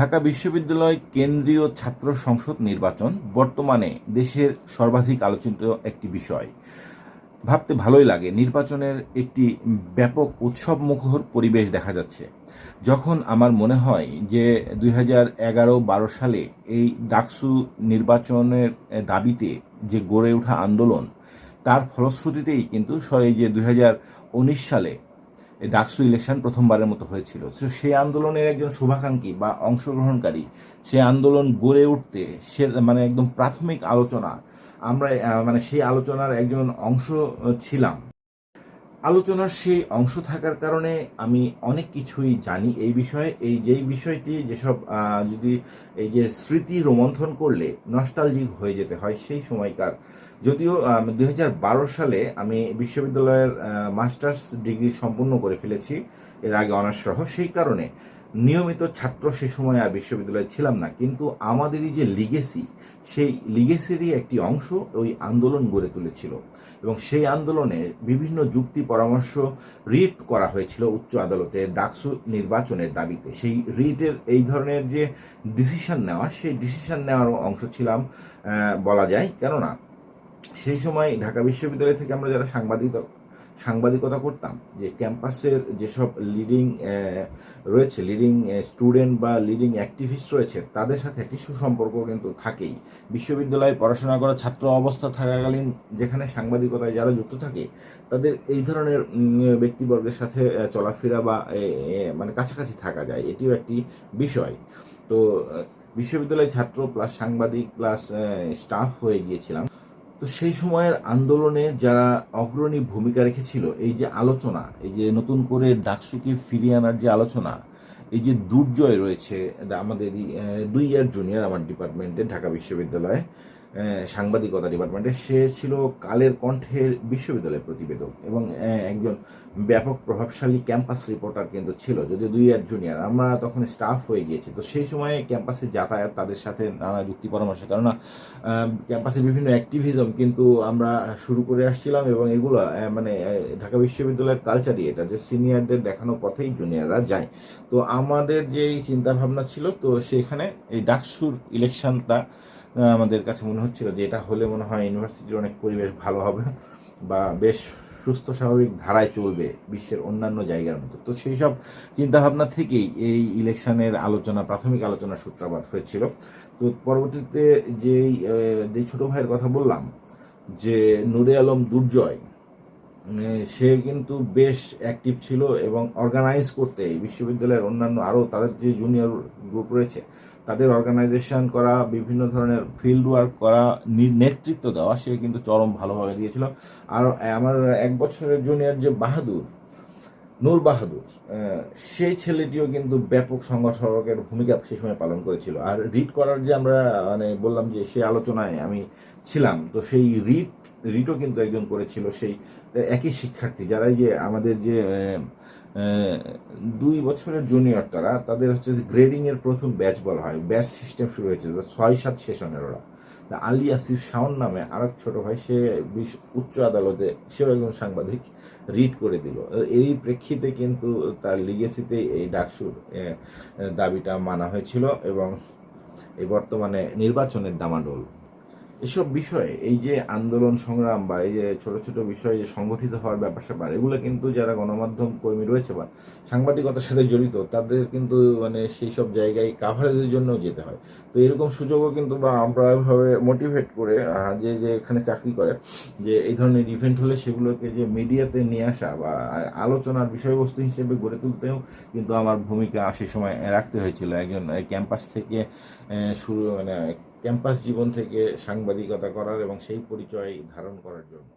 ঢাকা বিশ্ববিদ্যালয় কেন্দ্রীয় ছাত্র সংসদ নির্বাচন বর্তমানে দেশের সর্বাধিক আলোচিত একটি বিষয়। ভাবতে ভালোই লাগে, নির্বাচনের একটি ব্যাপক উৎসব মুখর পরিবেশ দেখা যাচ্ছে। যখন আমার মনে হয় যে দুই হাজার এগারো বারো সালে এই ডাকসু নির্বাচনের দাবিতে যে গড়ে ওঠা আন্দোলন, তার ফলশ্রুতিতেই কিন্তু এই যে দুই হাজার উনিশ সালে ডাকসু ইলেকশন প্রথমবারের মতো হয়েছিল। তো সেই আন্দোলনের একজন শুভাকাঙ্ক্ষী বা অংশগ্রহণকারী, সে আন্দোলন গড়ে উঠতে সে মানে একদম প্রাথমিক আলোচনা, আমরা মানে সেই আলোচনার একজন অংশ ছিলাম। আলোচনার সেই অংশ থাকার কারণে আমি অনেক কিছুই জানি এই বিষয়ে। এই যেই বিষয়টি, যেসব যদি এই যে স্মৃতি রোমন্থন করলে নস্টালজিক হয়ে যেতে হয় সেই সময়কার। যদিও দু হাজার বারো সালে আমি বিশ্ববিদ্যালয়ের মাস্টার্স ডিগ্রি সম্পূর্ণ করে ফেলেছি, এর আগে অনার্স সহ। সেই কারণে নিয়মিত ছাত্র সে সময় আর বিশ্ববিদ্যালয়ে ছিলাম না, কিন্তু আমাদেরই যে লিগেসি সেই লিগেসিরই একটি অংশ ওই আন্দোলন গড়ে তুলেছিল। এবং সেই আন্দোলনে বিভিন্ন যুক্তি পরামর্শ রিট করা হয়েছিল উচ্চ আদালতে ডাকসু নির্বাচনের দাবিতে। সেই রিটের এই ধরনের যে ডিসিশন নেওয়া, সেই ডিসিশন নেওয়ারও অংশ ছিলাম বলা যায়। কেননা সেই সময় ঢাকা বিশ্ববিদ্যালয় থেকে আমরা যারা সাংবাদিকতা সাংবাদিকতা করতাম যে ক্যাম্পাসের যেসব লিডিং রয়েছে লিডিং স্টুডেন্ট বা লিডিং অ্যাক্টিভিস্ট রয়েছে তাদের সাথে একটি সুসম্পর্ক কিন্তু থাকেই। বিশ্ববিদ্যালয়ে পড়াশোনা করা ছাত্র অবস্থা থাকাকালীন যেখানে সাংবাদিকতায় যারা যুক্ত থাকে তাদের এই ধরনের ব্যক্তিবর্গের সাথে চলাফেরা বা মানে কাছাকাছি থাকা যায় এটিও একটি বিষয়। তো আহ, বিশ্ববিদ্যালয় ছাত্র প্লাস সাংবাদিক প্লাস স্টাফ হয়ে গিয়েছিলাম। তো সেই সময়ের আন্দোলনে যারা অগ্রণী ভূমিকা রেখেছিল, এই যে আলোচনা, এই যে নতুন করে ডাকসুকে ফিরিয়ে আনার যে আলোচনা, এই যে দুর্জয় রয়েছে আমাদের দুই ইয়ার জুনিয়র আমার ডিপার্টমেন্টে, ঢাকা বিশ্ববিদ্যালয়ে। সাংবাদিকতা ডিপার্টমেন্টে। সে ছিল কালের কণ্ঠের বিশ্ববিদ্যালয়ের প্রতিবেদক এবং একজন ব্যাপক প্রভাবশালী ক্যাম্পাস রিপোর্টার কিন্তু ছিল যদি দুই ইয়ার জুনিয়র। আমরা তখন স্টাফ হয়ে গিয়েছি, তো সেই সময়ে ক্যাম্পাসে যাতায়াত তাদের সাথে নানা যুক্তি পরামর্শ। কেননা ক্যাম্পাসে বিভিন্ন অ্যাক্টিভিজম কিন্তু আমরা শুরু করে আসছিলাম এবং এগুলো মানে ঢাকা বিশ্ববিদ্যালয়ের কালচারই এটা যে সিনিয়রদের দেখানো পথেই জুনিয়ররা যায়। তো আমাদের যে চিন্তা ভাবনা ছিল, তো সেখানে এই ডাকসুর ইলেকশনটা আমাদের কাছে মনে হচ্ছিল যে এটা হলে মনে হয় ইউনিভার্সিটির অনেক পরিবেশ ভালো হবে বা বেশ সুস্থ স্বাভাবিক ধারায় চলবে বিশ্বের অন্যান্য জায়গার মতো। তো সেই সব চিন্তাভাবনা থেকেই এই ইলেকশনের আলোচনা, প্রাথমিক আলোচনার সূত্রপাত হয়েছিল। তো পরবর্তীতে যেই যে ছোটো ভাইয়ের কথা বললাম, যে নুরে আলম দুর্জয় সে কিন্তু বেশ অ্যাক্টিভ ছিল এবং অর্গানাইজ করতে এই বিশ্ববিদ্যালয়ের অন্যান্য আরও তাদের যে জুনিয়র গ্রুপ রয়েছে, তাদের অর্গানাইজেশন করা, বিভিন্ন ধরনের ফিল্ড ওয়ার্ক করা নেতৃত্ব দেওয়া, সে কিন্তু চরম ভালোভাবে দিয়েছিল। আর আমার এক বছরের জুনিয়র যে বাহাদুর, নূর বাহাদুর সেই ছেলেটিও কিন্তু ব্যাপক সংগঠকের ভূমিকা সেই সময় পালন করেছিল। আর রিড করার যে আমরা মানে বললাম যে সেই আলোচনায় আমি ছিলাম, তো সেই রিড রিটও কিন্তু একজন করেছিল সেই একই শিক্ষার্থী যারা যে আমাদের যে দুই বছরের জুনিয়র তারা, তাদের হচ্ছে গ্রেডিং এর প্রথম ব্যাচ বলা হয় ব্যাচ সিস্টেম শুরু হয়েছে ছয় সাত সেশনের ওরা। আলী আসিফ শাওন নামে আর এক ছোট ভাই, সে উচ্চ আদালতে, সেও একজন সাংবাদিক রিড করে দিল। এই প্রেক্ষিতে কিন্তু তার লিগেসিতে এই ডাকসুর দাবিটা মানা হয়েছিল এবং এই বর্তমানে নির্বাচনের ডামাডোল এসব বিষয়ে, এই যে আন্দোলন সংগ্রাম বা এই যে ছোট ছোট বিষয়ে যে সংগঠিত হওয়ার ব্যাপার স্যাপার, এগুলো কিন্তু যারা গণমাধ্যম কর্মী রয়েছে বা সাংবাদিকতার সাথে জড়িত, তাদের কিন্তু মানে সেই সব জায়গায় কাভারেজের জন্য যেতে হয়। তো এরকম সুযোগও কিন্তু বা আমরা এভাবে মোটিভেট করে যে যে এখানে চাকরি করে, যে এই ধরনের ইভেন্ট হলে সেগুলোকে যে মিডিয়াতে নিয়ে আসা বা আলোচনার বিষয়বস্তু হিসেবে গড়ে তুলতেও কিন্তু আমার ভূমিকা সেই সময় রাখতে হয়েছিল। একজন ক্যাম্পাস থেকে শুরু মানে ক্যাম্পাস জীবন থেকে সাংবাদিকতা করার এবং সেই পরিচয় ধারণ করার জন্য।